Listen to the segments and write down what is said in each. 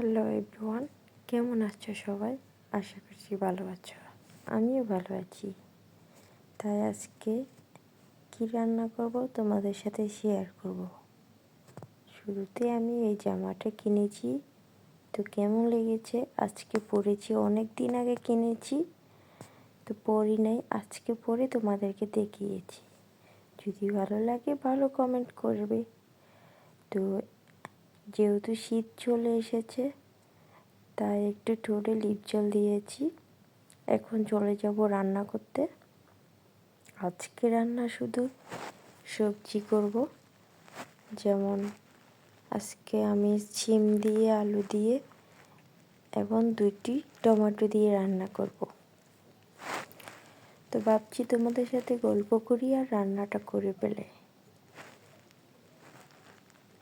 Hello everyone কেমন আছো সবাই? আশা করছি ভালো আছো। আমিও ভালো আছি। তাই আজকে কি রান্না করব তোমাদের সাথে শেয়ার করব। শুরুতে আমি এই জামাটা কিনেছি। তো কেমন লেগেছে? আজকে পরেছি অনেক দিন আগে কিনেছি। তো পরি নাই, আজকে পরে তোমাদেরকে দেখিয়েছি। যদি ভালো লাগে, ভালো কমেন্ট করবে। তো যেহেতু শীত চলে এসেছে, তাই একটু ঠোঁটে লিপ জল দিয়েছি। এখন চলে যাব রান্না করতে। আজকে রান্না শুধু সবজি করব। যেমন আজকে আমি সিম দিয়ে, আলু দিয়ে এবং দুইটি টমেটো দিয়ে রান্না করব। তো ভাবছি তোমাদের সাথে গল্প করি আর রান্নাটা করে ফেলে।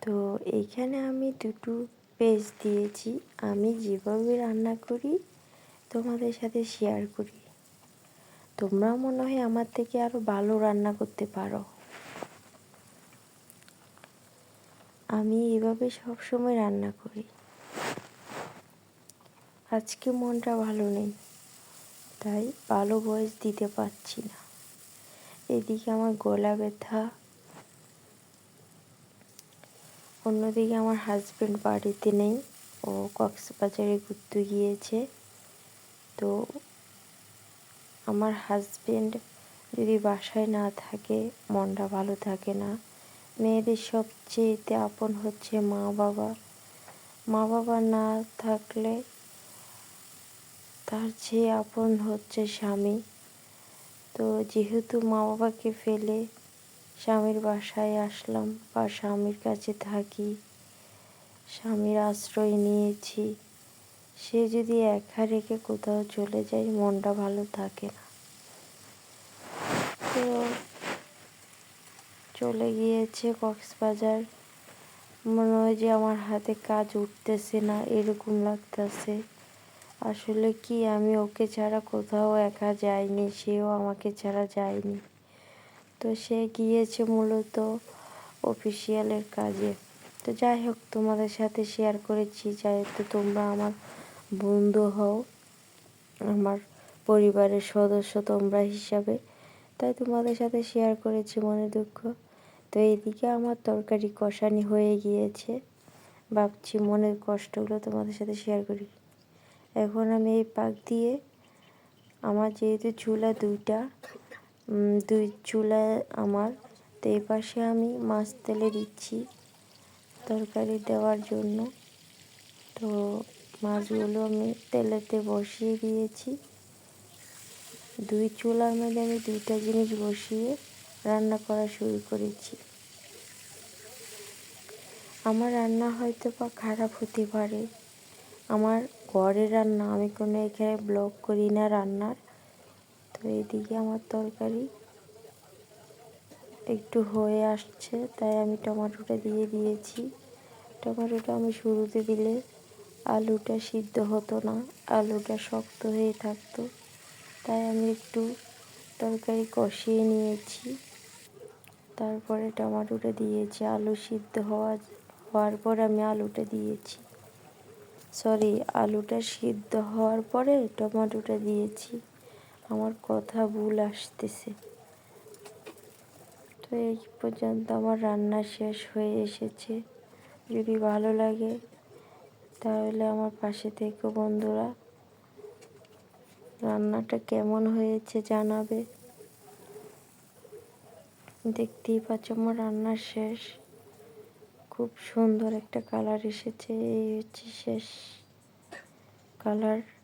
তো এইখানে আমি দুটো পেজ দিয়েছি। আমি যেভাবে রান্না করি, তোমাদের সাথে শেয়ার করি। তোমরা মনে হয় আমার থেকে আরও ভালো রান্না করতে পারো। আমি এভাবে সবসময় রান্না করি। আজকে মনটা ভালো নেই, তাই ভালো বয়স দিতে পারছি না। এদিকে আমার গলা ব্যথা। অন্যদিকে আমার হাজব্যান্ড বাড়িতে নেই। ও কক্সবাজারে ঘুরতে গিয়েছে। তো আমার হাজব্যান্ড যদি বাসায় না থাকে, মনটা ভালো থাকে না। মেয়েদের সবচেয়েতে আপন হচ্ছে মা বাবা। মা বাবা না থাকলে তার চেয়ে আপন হচ্ছে স্বামী। তো যেহেতু মা বাবাকে ফেলে স্বামীর বাসায় আসলাম, বা স্বামীর কাছে থাকি। স্বামীর আশ্রয় নিয়েছি। সে যদি একা রেখে কোথাও চলে যায়, মনটা ভালো থাকে না। তো চলে গিয়েছে কক্সবাজার। মনে হয় যে আমার হাতে কাজ উঠতেছে না, এরকম লাগতেছে। আসলে কি আমি ওকে ছাড়া কোথাও একা যাইনি, সেও আমাকে ছাড়া যায়নি। তো সে গিয়েছে মূলত অফিসিয়ালের কাজে। তো যাই হোক, তোমাদের সাথে শেয়ার করেছি যেহেতু তোমরা আমার বন্ধু হও, আমার পরিবারের সদস্য তোমরা হিসাবে। তাই তোমাদের সাথে শেয়ার করেছি মনে দুঃখ। তো এইদিকে আমার তরকারি কষানি হয়ে গিয়েছে। ভাবছি মনের কষ্টগুলো তোমাদের সাথে শেয়ার করি। এখন আমি এই পাক দিয়ে, আমার যেহেতু চুলা দুইটা দুই চুলা আমার। তো এই পাশে আমি মাছ তেলে দিচ্ছি তরকারি দেওয়ার জন্য। তো মাছগুলো আমি তেলেতে বসিয়ে দিয়েছি। দুই চুলার মধ্যে আমি দুইটা জিনিস বসিয়ে রান্না করা শুরু করেছি। আমার রান্না হয়তো বা খারাপ হতে পারে। আমার ঘরের রান্না আমি কোনো এখানে ব্লগ করি না রান্নার। তো এদিকে আমার তরকারি একটু হয়ে আসছে, তাই আমি টমেটোটা দিয়ে দিয়েছি। টমেটোটা আমি শুরুতে দিলে আলুটা সিদ্ধ হতো না, আলুটা শক্ত হয়ে থাকতো। তাই আমি একটু তরকারি কষিয়ে নিয়েছি। তারপরে টমেটোটা দিয়েছি, আলু সিদ্ধ হওয়া, হওয়ার পর আমি আলুটা দিয়েছি। সরি আলুটা সিদ্ধ হওয়ার পরে টমেটোটা দিয়েছি। আমার কথা ভুল আসতেছে। তো এই পর্যন্ত আমার রান্না শেষ হয়ে এসেছে। যদি ভালো লাগে, তাহলে আমার পাশে থেকে বন্ধুরা। রান্নাটা কেমন হয়েছে জানাবে। দেখতেই পাচ্ছ আমার রান্না শেষ। খুব সুন্দর একটা কালার এসেছে। এই হচ্ছে শেষ কালার।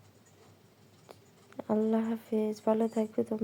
আল্লাহ হাফেজ ভালো থাকবে তোমরা।